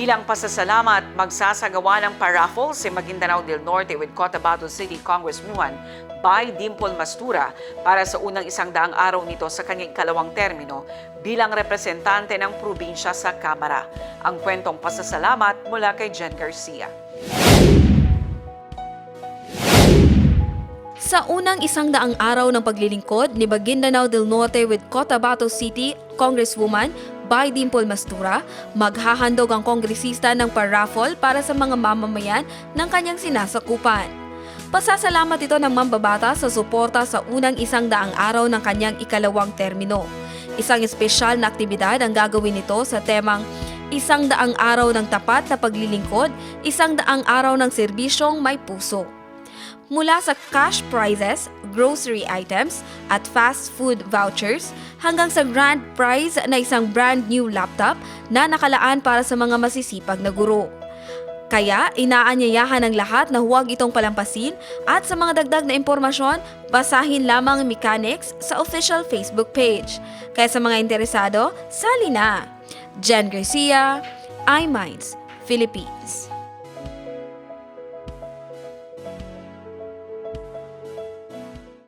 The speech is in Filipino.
Bilang pasasalamat, magsasagawa ng paraffle si Maguindanao del Norte with Cotabato City Congresswoman by Dimple Mastura para sa unang isang daang araw nito sa kanyang ikalawang termino bilang representante ng probinsya sa Kamara. Ang kwentong pasasalamat mula kay Jen Garcia. Sa unang isang daang araw ng paglilingkod ni Maguindanao del Norte with Cotabato City Congresswoman by Dimple Mastura, maghahandog ang kongresista ng paraffle para sa mga mamamayan ng kanyang sinasakupan. Pasasalamat ito ng mambabata sa suporta sa unang isang daang araw ng kanyang ikalawang termino. Isang espesyal na aktibidad ang gagawin nito sa temang Isang daang araw ng tapat na paglilingkod, isang daang araw ng serbisyong may puso mula sa cash prizes, grocery items, at fast food vouchers hanggang sa grand prize na isang brand new laptop na nakalaan para sa mga masisipag na guro. Kaya inaanyayahan ng lahat na huwag itong palampasin at sa mga dagdag na impormasyon, basahin lamang ang mechanics sa official Facebook page. Kaya sa mga interesado, sali na! Jen Garcia, iMinds, Philippines.